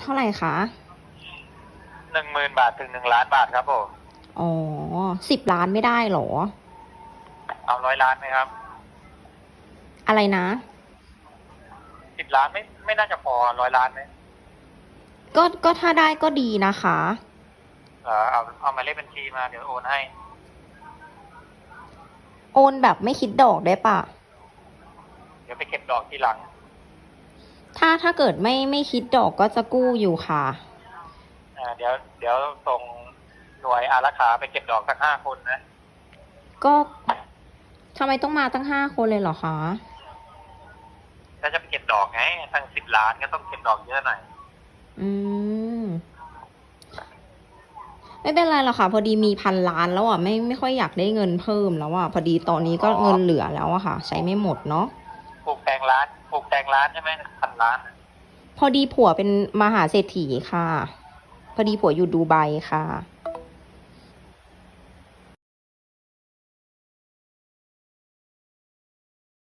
เท่าไหร่คะหนึ่งหมื่นบาทถึงหนึ่งล้านบาทครับผมอ๋อสิบล้านไม่ได้เหรอ เอาร้อยล้านไหมครับอะไรนะสิบล้านไม่ไม่น่าจะพอร้อยล้านไหมก็ก็ถ้าได้ก็ดีนะคะ เออเอาเอาหมายเลขบัญชีมาเดี๋ยวโอนให้โอนแบบไม่คิดดอกได้ปะ เดี๋ยวไปเก็บดอกทีหลัง ถ้าถ้าเกิดไม่ไม่คิดดอกก็จะกู้อยู่ค่ะเออเดี๋ยวเดี๋ยวส่งหน่วยอารักขาไปเก็บดอกสักห้าคนนะ ก็ทำไมต้องมาตั้งห้าคนเลยเหรอคะ ถ้าจะไปเก็บดอกไงทั้งสิบล้านก็ต้องเก็บดอกเยอะหน่อยอืม ไม่เป็นไรหรอกค่ะ พอดีมีพันล้านแล้วอะไม่ไม่ค่อยอยากได้เงินเพิ่มแล้วอะพอดีตอนนี้ก็อ๋อเงินเหลือแล้วอะค่ะ ใช้ไม่หมดเนาะปลูก แตงร้านปลูกแตงร้านใช่ไหมพันล้านพอดีผัวเป็นมหาเศรษฐีค่ะ พอดีผัวอยู่ดูไบค่ะ